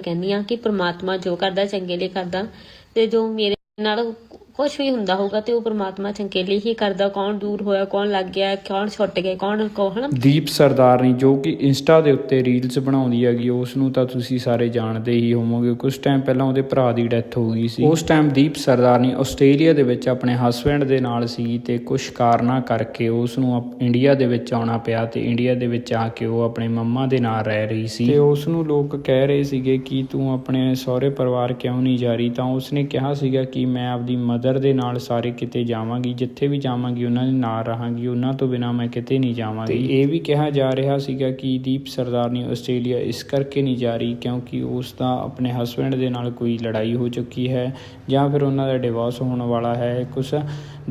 ਕਹਿੰਦੀ ਆ ਕਿ ਪ੍ਰਮਾਤਮਾ ਜੋ ਕਰਦਾ ਚੰਗੇ ਲਈ ਕਰਦਾ ਤੇ ਜੋ ਮੇਰੇ ਨਾਲ ਕੁਝ ਵੀ ਹੁੰਦਾ ਹੋਊਗਾ ਤੇ ਉਹ ਪ੍ਰਮਾਤਮਾ ਚੰਗੇ ਲਈ ਹੀ ਕਰਦਾ ਕੌਣ ਦੂਰ ਹੋਇਆ ਕੌਣ ਲੱਗ ਗਿਆ ਕੌਣ ਛੁੱਟ ਗਿਆ ਕੌਣ ਕੌਣ ਦੀਪ ਸਰਦਾਰਨੀ ਜੋ ਕਿ ਇੰਸਟਾ ਦੇ ਉੱਤੇ ਰੀਲਸ ਬਣਾਉਂਦੀ ਹੈਗੀ ਉਸ ਨੂੰ ਤਾਂ ਤੁਸੀਂ ਸਾਰੇ ਜਾਣਦੇ ਹੀ ਹੋਵੋਗੇ ਕੁਝ ਟਾਈਮ ਪਹਿਲਾਂ ਉਹਦੇ ਭਰਾ ਦੀ ਡੈਥ ਹੋ ਗਈ ਸੀ। ਉਸ ਟਾਈਮ ਦੀਪ ਸਰਦਾਰਨੀ ਆਸਟ੍ਰੇਲੀਆ ਦੇ ਵਿੱਚ ਆਪਣੇ ਹਸਬੰਡ ਦੇ ਨਾਲ ਸੀ ਤੇ ਕੁਝ ਕਾਰਨਾਂ ਕਰਕੇ ਉਸ ਨੂੰ ਇੰਡੀਆ ਦੇ ਵਿੱਚ ਆਉਣਾ ਪਿਆ ਤੇ ਇੰਡੀਆ ਦੇ ਵਿੱਚ ਆ ਕੇ ਉਹ ਆਪਣੇ ਮੰਮਾ ਦੇ ਨਾਲ ਰਹਿ ਰਹੀ ਸੀ। ਤੇ ਉਸ ਨੂੰ ਲੋਕ ਕਹਿ ਰਹੇ ਸੀਗੇ ਕਿ ਤੂੰ ਆਪਣੇ ਸਹੁਰੇ ਪਰਿਵਾਰ ਕਿਉਂ ਨਹੀਂ ਜਾ ਰਹੀ? ਤਾਂ ਉਸਨੇ ਕਿਹਾ ਸੀਗਾ ਕਿ ਮੈਂ ਆਪਦੀ ਮਦਰ ਦੇ ਨਾਲ ਸਾਰੇ ਕਿਤੇ ਜਾਵਾਂਗੀ ਜਿੱਥੇ ਵੀ ਜਾਵਾਂਗੀ ਉਹਨਾਂ ਦੇ ਨਾਲ ਰਹਾਂਗੀ ਉਹਨਾਂ ਤੋਂ ਬਿਨਾ ਮੈਂ ਕਿਤੇ ਨਹੀਂ ਜਾਵਾਂਗੀ। ਤੇ ਇਹ ਵੀ ਕਿਹਾ ਜਾ ਰਿਹਾ ਸੀਗਾ ਕਿ ਦੀਪ ਸਰਦਾਰਨੀ ਆਸਟ੍ਰੇਲੀਆ ਇਸ ਕਰਕੇ ਨਹੀਂ ਜਾ ਰਹੀ ਕਿਉਂਕਿ ਉਸ ਦਾ ਆਪਣੇ ਹਸਬੰਡ ਦੇ ਨਾਲ ਕੋਈ ਲੜਾਈ ਹੋ ਚੁੱਕੀ ਹੈ ਜਾਂ ਫਿਰ ਉਹਨਾਂ ਦਾ ਡਿਵੋਰਸ ਹੋਣ ਵਾਲਾ ਹੈ ਕੁਛ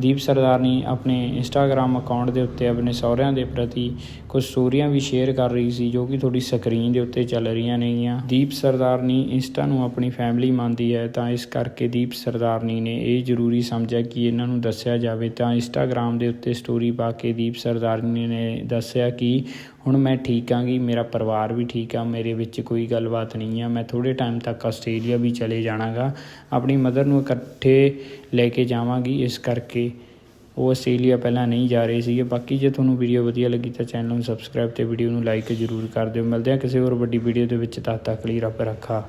ਦੀਪ ਸਰਦਾਰਨੀ ਆਪਣੇ ਇੰਸਟਾਗ੍ਰam ਅਕਾਊਂਟ ਦੇ ਉੱਤੇ ਆਪਣੇ ਸਹੁਰਿਆਂ ਦੇ ਪ੍ਰਤੀ ਕੁਝ ਸਟੋਰੀਆਂ ਵੀ ਸ਼ੇਅਰ ਕਰ ਰਹੀ ਸੀ, ਜੋ ਕਿ ਤੁਹਾਡੀ ਸਕਰੀਨ ਦੇ ਉੱਤੇ ਚੱਲ ਰਹੀਆਂ ਨੇਗੀਆਂ। ਦੀਪ ਸਰਦਾਰਨੀ ਇੰਸਟਾ ਨੂੰ ਆਪਣੀ ਫੈਮਿਲੀ ਮੰਨਦੀ ਹੈ, ਤਾਂ ਇਸ ਕਰਕੇ ਦੀਪ ਸਰਦਾਰਨੀ ਨੇ ਇਹ ਜ਼ਰੂਰੀ ਸਮਝਿਆ ਕਿ ਇਹਨਾਂ ਨੂੰ ਦੱਸਿਆ ਜਾਵੇ। ਤਾਂ ਇੰਸਟਾਗ੍ਰam ਦੇ ਉੱਤੇ ਸਟੋਰੀ ਪਾ ਕੇ ਦੀਪ ਸਰਦਾਰਨੀ ਨੇ ਦੱਸਿਆ ਕਿ ਹੁਣ ਮੈਂ ਠੀਕ ਆਂਗੀ ਮੇਰਾ ਪਰਿਵਾਰ ਵੀ ਠੀਕ ਆ, ਮੇਰੇ ਵਿੱਚ ਕੋਈ ਗੱਲਬਾਤ ਨਹੀਂ ਆ। ਮੈਂ ਥੋੜੇ ਟਾਈਮ ਤੱਕ ਆਸਟ੍ਰੇਲੀਆ ਵੀ ਚਲੇ ਜਾਣਾਗਾ। ਆਪਣੀ ਮਦਰ ਨੂੰ ਇਕੱਠੇ ਲੈ ਕੇ ਜਾਵਾਂਗੀ, ਇਸ ਕਰਕੇ ਉਹ ਆਸਟ੍ਰੇਲੀਆ ਪਹਿਲਾਂ ਨਹੀਂ ਜਾ ਰਹੇ ਸੀਗੇ। ਬਾਕੀ ਜੇ ਤੁਹਾਨੂੰ ਵੀਡੀਓ ਵਧੀਆ ਲੱਗੀ ਤਾਂ ਚੈਨਲ ਨੂੰ ਸਬਸਕ੍ਰਾਈਬ ਤੇ ਵੀਡੀਓ ਨੂੰ ਲਾਈਕ ਜ਼ਰੂਰ ਕਰ ਦਿਓ। ਮਿਲਦੇ ਹਾਂ ਕਿਸੇ ਹੋਰ ਵੱਡੀ ਵੀਡੀਓ ਦੇ ਵਿੱਚ। ਤਦ ਤੱਕ ਲਈ ਰੱਬ ਰੱਖਾ।